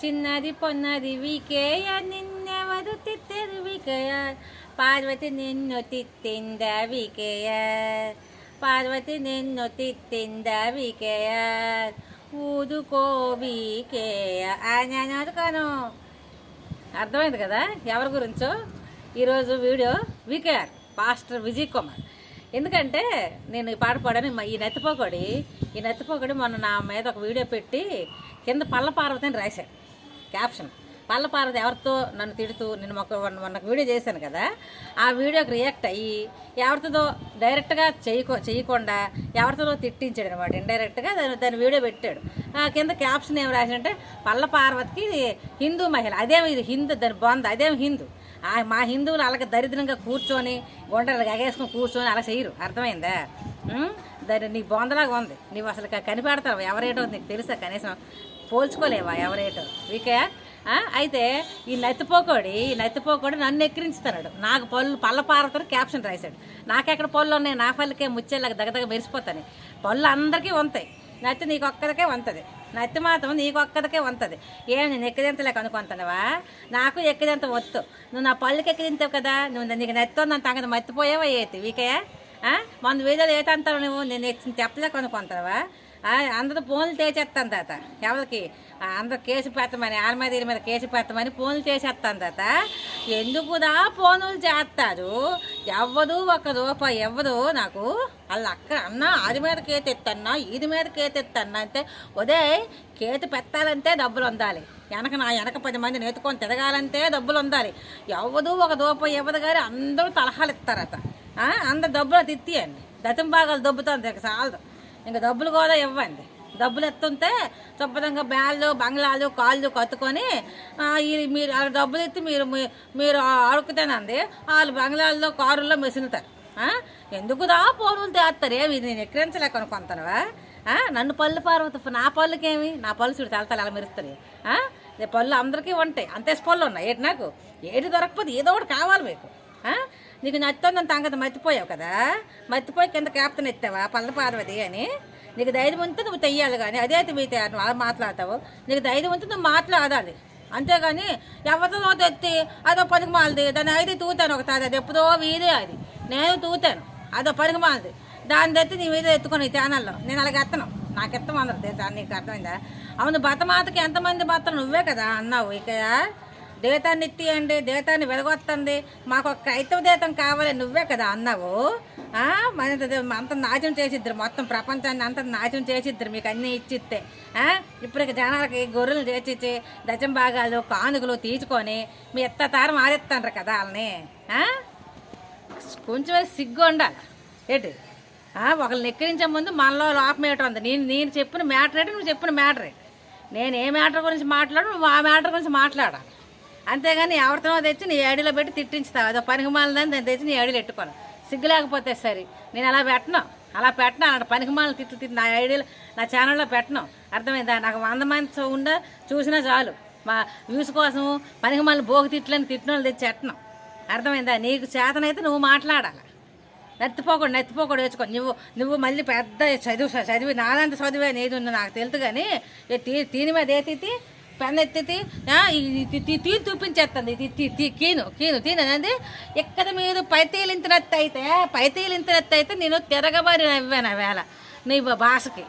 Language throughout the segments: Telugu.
చిన్నది పొన్నది వికేయ నిన్నెవరు తిత్తరు వికేయ? పార్వతి నిన్ను తిత్తింద వికేయ? పార్వతి నిన్ను తిత్తింద వికేయ? ఊదుకో వికేయ అని అడుకాను అర్థమైంది కదా? ఎవరి గురించో? ఈరోజు video VKR pastor Vijay Kumar ఎందుకంటే నేను ఈ పాట పాడాను ఈ నెత్తిపోకొడి ఈ నెత్తిపోకొడి మొన్న నా మీద ఒక వీడియో పెట్టి కింద పల్ల పార్వతిని రాశాడు క్యాప్షన్. పల్లపారది ఎవరితో నన్ను తిడుతూ నేను ఒక మొన్న వీడియో చేశాను కదా ఆ వీడియోకి రియాక్ట్ అయ్యి ఎవరితో డైరెక్ట్గా చేయకో చేయకుండా ఎవరితో తిట్టించాడు అనమాట ఇండైరెక్ట్గా దాని దాని వీడియో పెట్టాడు. కింద క్యాప్షన్ ఏం రాశాడంటే పల్ల పార్వతికి హిందూ మహిళ అదేమి ఇది హిందూ దాని బొంద అదేమి హిందూ. ఆ మా హిందువులు అలాగే దరిద్రంగా కూర్చొని గుండెలు ఎగేసుకొని కూర్చొని అలా చేయరు. అర్థమైందా? దాని నీ బొందలాగా ఉంది. నీవు అసలు కనిపెడతావు? ఎవరేటో నీకు తెలుసా? కనీసం పోల్చుకోలేవా ఎవరేటో? వీకే ఆ? అయితే ఈ నత్తిపోకోడి ఈ నత్తిపోకోడి నన్ను ఎక్కిరించుతున్నాడు. నాకు పళ్ళు పళ్ళ పారతని క్యాప్షన్ రాశాడు. నాకెక్కడ పళ్ళు ఉన్నాయి? నా పళ్ళకే ముచ్చేలాగా దగ్గదగ మెరిసిపోతాను పళ్ళు అందరికీ ఉంటాయి నత్తి నీకు ఒక్కదికే వంతది. నత్తి మాత్రం నీకు ఒక్కదికే వంతది. ఏం నేను ఎక్కిదింతలేక అనుకుంటున్నావా? నాకు ఎక్కిదింత వద్దు నువ్వు నా పళ్ళకి ఎక్కదింతావు కదా? నువ్వు నీకు నత్తి ఉందని తగ్గదు మర్తిపోయావా ఏతి వీకయ్యా మన వీడియోలు ఏటంటావు నువ్వు నేను ఎచ్చిన చెప్పలేక అనుకుంటున్నావా అందరూ ఫోన్లు చేసేస్తాను తాత. ఎవరికి? అందరు అందరూ కేసు పెట్టమని ఆర్మదీరి మీద మీద కేసు పెట్టమని ఫోన్లు చేసేస్తాను తాత. ఎందుకుదా ఫోనులు చేస్తారు? ఎవ్వరు ఒక రూపాయి ఎవ్వరు నాకు వాళ్ళు అక్కడ అన్న అది మీద కేతి ఎత్తన్నా ఇది మీద కేతిత్తన్నా అంటే ఉదే కేతి పెట్టాలంటే డబ్బులు ఉండాలి. వెనక నా వెనక పది మంది నేర్చుకొని తిరగాలంటే డబ్బులు ఉండాలి. ఎవరు ఒక రూపాయి ఇవ్వదు కానీ అందరూ తలహాలు ఇస్తారట అందరు డబ్బులు తిత్తియండి దతం భాగాలు దొబ్బుతుంది ఇక చాలదు ఇంకా డబ్బులు కూడా ఇవ్వండి. డబ్బులు ఎత్తుంటే శుభ్రంగా బ్యాళ్ళు బంగ్లాలు కాళ్ళు కట్టుకొని మీరు డబ్బులు ఎత్తి మీరు మీ- మీరు అడుగుతానండి వాళ్ళు బంగ్లాల్లో కారుల్లో మెసులుతారు. ఎందుకు ఎందుకుదా పోను తేస్తారు ఏమి ఇది నేను ఎక్కిరించలేక అనుకుంటానువా నన్ను పళ్ళు పార్వతి నా పళ్ళుకేమి? నా పళ్ళు చూడు తలతల అలా మెరుస్తుంది పళ్ళు అందరికీ ఉంటాయి. అంతే పళ్ళు ఉన్నాయి. ఏంటి నాకు? ఏటి దొరకకపోతే ఏదో ఒకటి కావాలి మీకు. నీకు నచ్చుతుందని సంగతి మర్చిపోయావు కదా? మర్చిపోయి కింద క్యాప్టెన్ ఎత్తావా పల్ల పార్వతి అని. నీకు ధైర్యం ఉంటే నువ్వు తెయ్యాలి కానీ అదే మీతే నువ్వు అలా మాట్లాడతావు. నీకు ధైర్యం ఉంటే నువ్వు మాట్లాడాలి. అంతేగాని ఎవరితో తెత్తి అదో పనికి మాలది. దాన్ని అయితే తూతాను ఒకసారి. అది ఎప్పుడో వీదే అది. నేను తూతాను. అదో పనికి మాలది. దాన్ని తెత్తి నీ మీద ఎత్తుకొని ఈ ఛానల్లో. నేను అలాగ ఎత్తను. నాకు ఎత్తం అందరు దాన్ని నీకు అర్థమైందా? అవును బతమాతకి ఎంతమంది బతలు నువ్వే కదా అన్నావు. ఇక దేతాన్ని ఇత్తియండి దేతాన్ని వెలగొత్తండి. మాకు ఒక క్రైతవ దేతం కావాలి నువ్వే కదా అన్నావు. మన అంత నాశనం చేసిద్దరు మొత్తం ప్రపంచాన్ని అంత నాశనం చేసిద్దరు మీకు అన్నీ ఇచ్చిస్తే ఇప్పటికి ఇప్పుడు ఇక జనాలకి గొర్రెలు చేసిచ్చి దశం భాగాలు కానుకలు తీసుకొని మీ ఎత్తతారం తారం కదా వాళ్ళని. కొంచెం సిగ్గు ఉండాలి. ఏంటి? ఆ, నెక్కిరించే ముందు మనలో లోపం ఉంది. నేను నేను చెప్పిన మ్యాటర్ ఏంటి నువ్వు చెప్పిన మ్యాటర్. నేను ఏ మ్యాటర్ గురించి మాట్లాడు నువ్వు ఆ మ్యాటర్ గురించి మాట్లాడాలి. అంతేగాని ఎవరితో తెచ్చి నీ ఐడిలో పెట్టి తిట్టించుతావు. అదో పనికి మాలని దాన్ని తెచ్చి నీ ఐడిలో పెట్టుకోను. సిగ్గు లేకపోతే సరే నేను అలా పెట్టను. అలా పెట్టను అలాంటి పనికి మాలని తిట్లు తిట్టి నా ఐడియాలో నా ఛానల్లో పెట్టను. అర్థమైందా? నాకు వంద మంది ఉండ చూసినా చాలు. మా వ్యూస్ కోసం పనికి మాలని బోగు తిట్లని తిట్టిన వాళ్ళు తెచ్చి పెట్టను. అర్థమైందా? నీకు చేతనైతే నువ్వు మాట్లాడాలి. నెత్తిపోకూడదు నెత్తిపోకూడదు వేసుకో. నువ్వు నువ్వు మళ్ళీ పెద్ద చదువు చదివి నాదంత చదివే నీది ఉందో నాకు తెలుసు కానీ తీ తీని మీద ఏ తీతి పెన్ ఎత్తి తీ చూపించేస్తుంది. కీను కీను కీను తీనది ఇక్కడ మీరు పైతేలించినట్టు అయితే పైతేలించినట్టు అయితే నేను తిరగబడి నవ్వాను వేళ. నీ భాషకి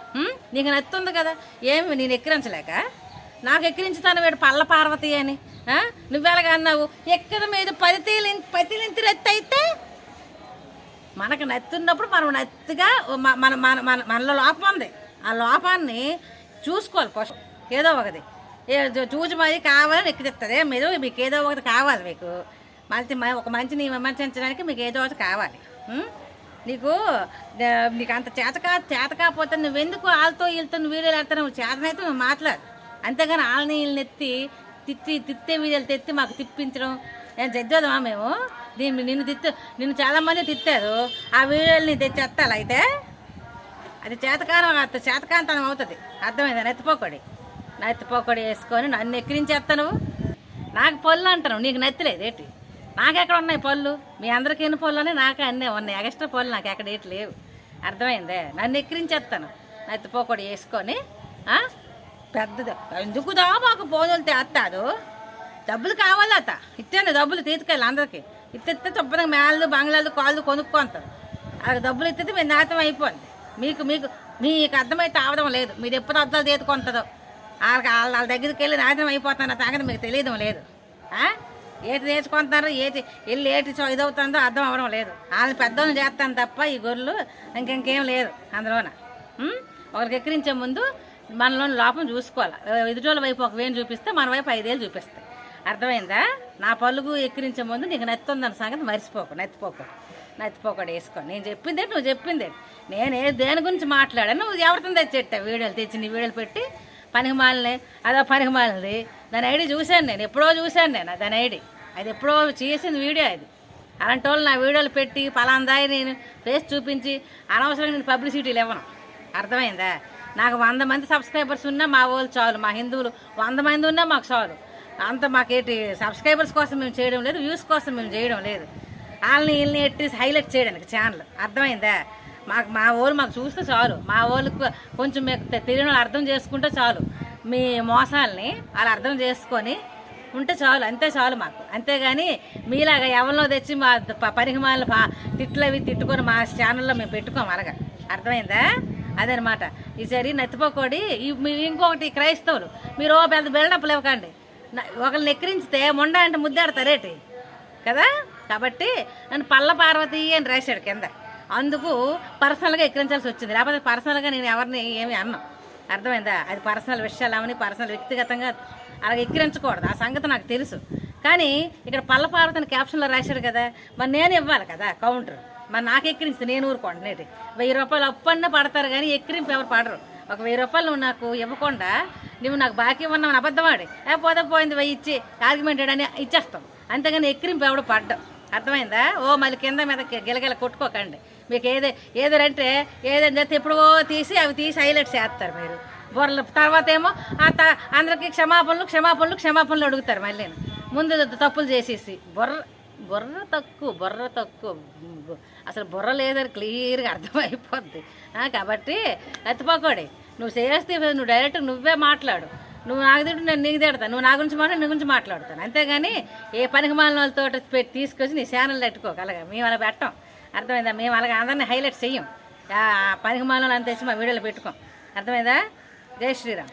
నీకు నత్తుంది కదా? ఏమి నేను ఎక్కిరించలేక? నాకు ఎక్కిరించుతాను వీడు పల్ల పార్వతి అని నువ్వెలాగా అన్నావు? ఎక్కడ మీద పది తేలి అయితే మనకు నత్తున్నప్పుడు మనం నత్తిగా మన మన మన మనలో లోపం ఉంది. ఆ లోపాన్ని చూసుకోవాలి ఫస్ట్. ఏదో ఒకటి. చూసి మరి కావాలని ఎక్కిదిస్తుంది మీరు మీకు ఏదో ఒకటి కావాలి మీకు. మళ్ళీ మ- ఒక మంచిని విమర్శించడానికి మీకు ఏదో ఒకటి కావాలి. నీకు నీకు అంత చేతకా చేత కాకపోతే నువ్వెందుకు వాళ్ళతో వీళ్ళతో వీడియోలు వెళ్తావు నువ్వు చేతనైతే నువ్వు మాట్లాడు. అంతేగాని వాళ్ళని వీళ్ళని ఎత్తి తిత్తి తిత్తే వీడియోలు తెత్తి మాకు తిప్పించడం. నేను జడ్జోదమా మేము? దీన్ని నిన్ను తిత్తు నిన్ను చాలామంది తిట్టారు. ఆ వీడియోలు తెచ్చి అయితే? అది చేతకాలం చేతకాంతనం అవుతుంది. అర్థమైందని అర్థమైందా నెత్తిపోకడి నెత్తిపోకడి వేసుకొని నన్ను ఎక్కిరించేస్తాను నాకు పళ్ళు అంటాను నీకు నచ్చలేదు ఏంటి? నాకెక్కడ ఉన్నాయి పళ్ళు? మీ అందరికీ ఎన్ని పళ్ళు ఉన్నాయి? నాకు అన్నీ ఉన్నాయి. ఎక్స్ట్రా పళ్ళు నాకు ఎక్కడ ఏంటి లేవు. అర్థమైందే? నన్ను ఎక్కిరించేస్తాను నెత్తిపోకడి వేసుకొని పెద్దది. ఎందుకు దాబాకు భోజనాలు తెస్తారు డబ్బులు కావాలట ఇచ్చాను డబ్బులు తీసుకెళ్ళి అందరికీ. ఇస్తే చొప్పున మేళ్ళు బంగ్లాలు కాళ్ళు కొనుక్కుంటారు. అక్కడ డబ్బులు ఇస్తే మీ నాశనం అయిపోయింది మీకు మీకు మీకు అర్థమైతే అవడం లేదు. మీరు ఎప్పుడు అర్థాలు తీసుకుంటుందో వాళ్ళకి వాళ్ళ వాళ్ళ దగ్గరికి వెళ్ళి నాశనం అయిపోతున్న సంగతి మీకు తెలియడం లేదు. ఏది నేర్చుకుంటున్నారు ఏది వెళ్ళి ఏటి చో- ఇదవుతుందో అర్థం అవ్వడం లేదు. వాళ్ళని పెద్దోళ్ళు చేస్తాను తప్ప ఈ గొర్రెలు ఇంకేం లేదు అందులోన. ఒకరికి ఎక్కిరించే ముందు మనలోని లోపం చూసుకోవాలి. ఎదుటోళ్ళ వైపు ఒక వేలు చూపిస్తే మన వైపు ఐదేళ్ళు చూపిస్తాయి. అర్థమైందా? నా పలుగు ఎక్కిరించే ముందు నీకు నెత్తుందన్న సంగతి మర్చిపోకు నెత్తిపోకు నెత్తిపోకడు వేసుకో నేను చెప్పిందే నువ్వు చెప్పిందే. నేను ఏ దేని గురించి మాట్లాడాను? నువ్వు ఎవరితో తెచ్చేట వీడియోలు తెచ్చి నీ వీడియోలు పెట్టి పనికిమాలని. అదో పనికిమాలినది. దాని ఐడి చూశాను నేను ఎప్పుడో చూశాను నేను దాని ఐడి. అది ఎప్పుడో చేసింది వీడియో అది. అలాంటి వాళ్ళు నా వీడియోలు పెట్టి పలాందాయి నేను ఫేస్ చూపించి అనవసరంగా నేను పబ్లిసిటీలు ఇవ్వను. అర్థమైందా? నాకు వంద మంది సబ్స్క్రైబర్స్ ఉన్నా మా వాళ్ళు చాలు. మా హిందువులు వంద మంది ఉన్నా మాకు చాలు. అంత మాకేటి సబ్స్క్రైబర్స్ కోసం మేము చేయడం లేదు వ్యూస్ కోసం మేము చేయడం లేదు. వాళ్ళని వీళ్ళని ఎట్టి హైలైట్ చేయడానికి ఛానల్. అర్థమైందా? మాకు మా ఊరు మాకు చూస్తే చాలు. మా వాళ్ళకు కొంచెం మీకు తెలియని వాళ్ళు అర్థం చేసుకుంటే చాలు. మీ మోసాలని అలా అర్థం చేసుకొని ఉంటే చాలు అంతే చాలు మాకు. అంతేగాని మీలాగా ఎవరినో తెచ్చి మా ప- పరిగమాలను పా తిట్లు అవి తిట్టుకొని మా ఛానల్లో మేము పెట్టుకోము అలాగా. అర్థమైందా? అదనమాట. ఈసారి నత్తిపోకోడి మీ ఇంకొకటి క్రైస్తవులు. మీరు ఓ పెద్ద బిల్డప్లు ఇవ్వకండి ఒకరిని ఎక్కిరించితే మొండ అంటే ముద్దాడతారేటి? కదా? కాబట్టి నన్ను పల్ల పార్వతి అని రాశాడు కింద. అందుకు పర్సనల్గా ఎక్కిరించాల్సి వచ్చింది. లేకపోతే పర్సనల్గా నేను ఎవరిని ఏమి అన్నా. అర్థమైందా? అది పర్సనల్ విషయాలు అవని పర్సనల్ వ్యక్తిగతంగా అలాగే ఎక్కిరించకూడదు. ఆ సంగతి నాకు తెలుసు. కానీ ఇక్కడ పల్లపార్వతిని క్యాప్షన్లో రాశారు కదా మరి నేను ఇవ్వాలి కదా కౌంటర్. మరి నాకు ఎక్కిరిస్తే నేను ఊరుకోండి నేటి వెయ్యి రూపాయలు అప్పన్న పడతారు కానీ ఎక్కిరింపు ఎవరు పడరు. ఒక వెయ్యి రూపాయలు నువ్వు నాకు ఇవ్వకుండా నువ్వు నాకు బాకీ ఉన్నావు అబద్ధమాడి. ఏ పోతే పోయింది వెయ్యి ఇచ్చి ఆర్గ్యుమెంట్ అని ఇచ్చేస్తాం. అంతేగాని ఎక్కిరింపు ఎవడు పడ్డం. అర్థమైందా? ఓ మళ్ళీ కింద మీద గిలగిల కొట్టుకోకండి. మీకు ఏదే ఏదంటే ఏదైనా ఎప్పుడో తీసి అవి తీసి హైలైట్ చేస్తారు మీరు. బొర్రలు తర్వాత ఏమో ఆ త- అందరికీ క్షమాపణలు క్షమాపణలు క్షమాపణలు అడుగుతారు మళ్ళీ. ముందు తప్పులు చేసేసి. బొర్ర బుర్ర తక్కువ బుర్ర తక్కువ. అసలు బుర్ర లేదని క్లియర్గా అర్థమైపోద్ది. కాబట్టి ఎత్తిపోకోడి. నువ్వు చేస్తే నువ్వు డైరెక్ట్ నువ్వే మాట్లాడు. నువ్వు నాకు తింటు నేను నీకు తిడతాను నువ్వు నా గురించి మాట్లాడు నీ గురించి మాట్లాడతాను. అంతేగాని ఏ పనికి మాలిన వాళ్ళతో పెట్టి తీసుకొచ్చి నీ ఛానల్ పెట్టుకోగలగా. మేము అలా పెట్టాం. అర్థమైందా? మేము అలాగే అందరినీ హైలైట్ చెయ్యం. పనికి మాలో అంత తెచ్చి మా వీడియోలో పెట్టుకోం. అర్థమైందా? జై శ్రీరామ్.